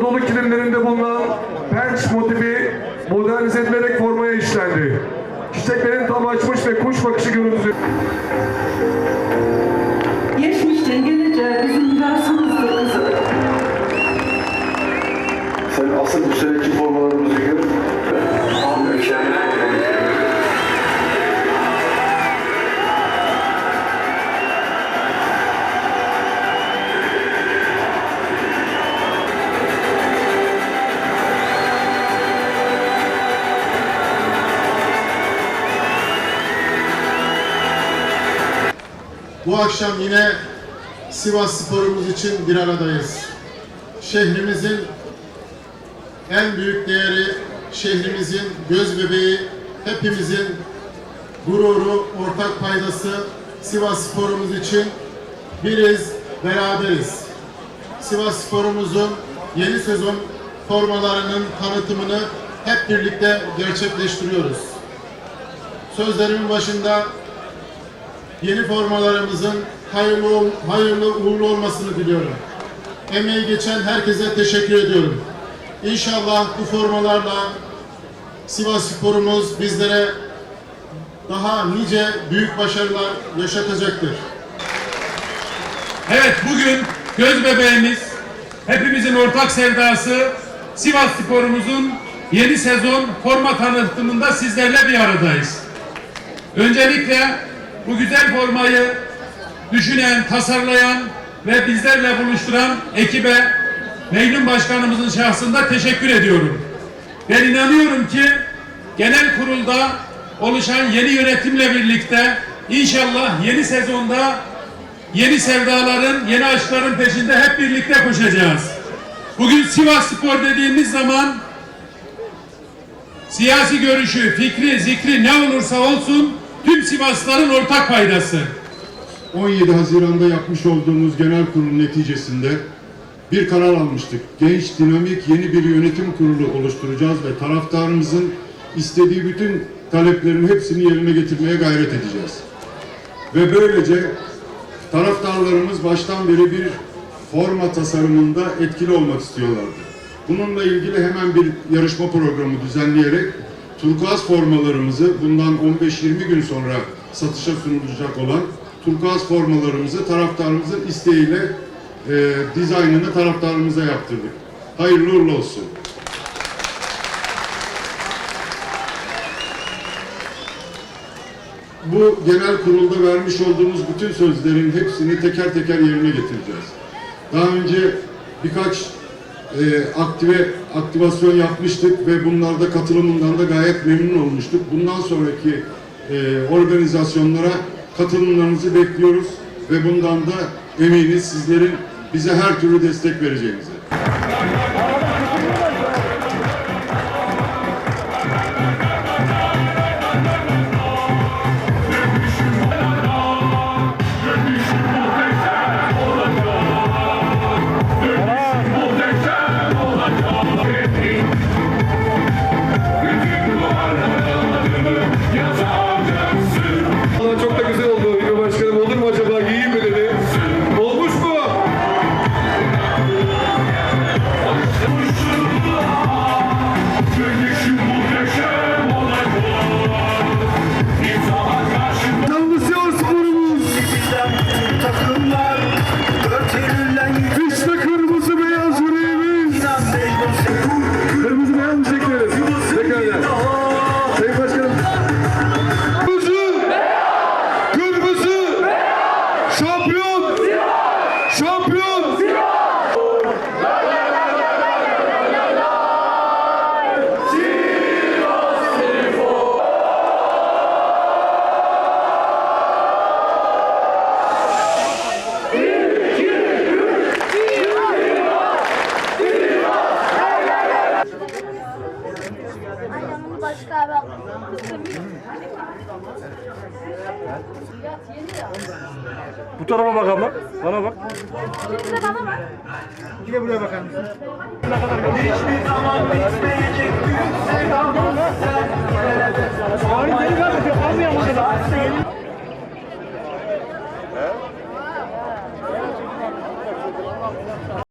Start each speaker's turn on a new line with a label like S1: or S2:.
S1: Anadolu kilimlerinde bulunan penç motifi modernize edilerek formaya işlendi. Çiçeklerin tam açmış ve kuş bakışı görüntüsü.
S2: Geçmişten geleceğe bizim mirasımızdır kızım.
S3: Sen asıl bu seneki
S4: Bu akşam yine Sivas sporumuz için bir aradayız. Şehrimizin en büyük değeri, şehrimizin göz bebeği, hepimizin gururu, ortak paydası Sivas sporumuz için biriz, beraberiz. Sivas sporumuzun yeni sezon formalarının tanıtımını hep birlikte gerçekleştiriyoruz. Sözlerimin başında yeni formalarımızın hayırlı, hayırlı uğurlu olmasını diliyorum. Emeği geçen herkese teşekkür ediyorum. İnşallah bu formalarla Sivas sporumuz bizlere daha nice büyük başarılar yaşatacaktır.
S5: Evet bugün göz bebeğimiz, hepimizin ortak sevdası Sivas Spor'umuzun yeni sezon forma tanıtımında sizlerle bir aradayız. Öncelikle bu güzel formayı düşünen, tasarlayan ve bizlerle buluşturan ekibe Mecnun Başkanımızın şahsında teşekkür ediyorum. Ben inanıyorum ki genel kurulda oluşan yeni yönetimle birlikte inşallah yeni sezonda yeni sevdaların, yeni aşkların peşinde hep birlikte koşacağız. Bugün Sivas Spor dediğimiz zaman siyasi görüşü, fikri, zikri ne olursa olsun tüm Sivaslıların ortak paydası.
S4: 17 Haziran'da yapmış olduğumuz genel kurul neticesinde bir karar almıştık. Genç, dinamik, yeni bir yönetim kurulu oluşturacağız ve taraftarımızın istediği bütün taleplerin hepsini yerine getirmeye gayret edeceğiz. Ve böylece taraftarlarımız baştan beri bir forma tasarımında etkili olmak istiyorlardı. Bununla ilgili hemen bir yarışma programı düzenleyerek turkuaz formalarımızı bundan 15-20 gün sonra satışa sunulacak olan turkuaz formalarımızı taraftarımızın isteğiyle e, dizaynını taraftarımıza yaptırdık. Hayırlı uğurlu olsun. Bu genel kurulda vermiş olduğumuz bütün sözlerin hepsini teker teker yerine getireceğiz. Daha önce birkaç e, aktive aktivasyon yapmıştık ve bunlarda katılımından da gayet memnun olmuştuk. Bundan sonraki e, organizasyonlara katılımlarınızı bekliyoruz ve bundan da eminiz sizlerin bize her türlü destek vereceğinize.
S1: Bu tarafa bak abla. Bana bak.
S6: Şimdi bana bak.
S7: hiçbir zaman bitmeyecek büyük sevdalar.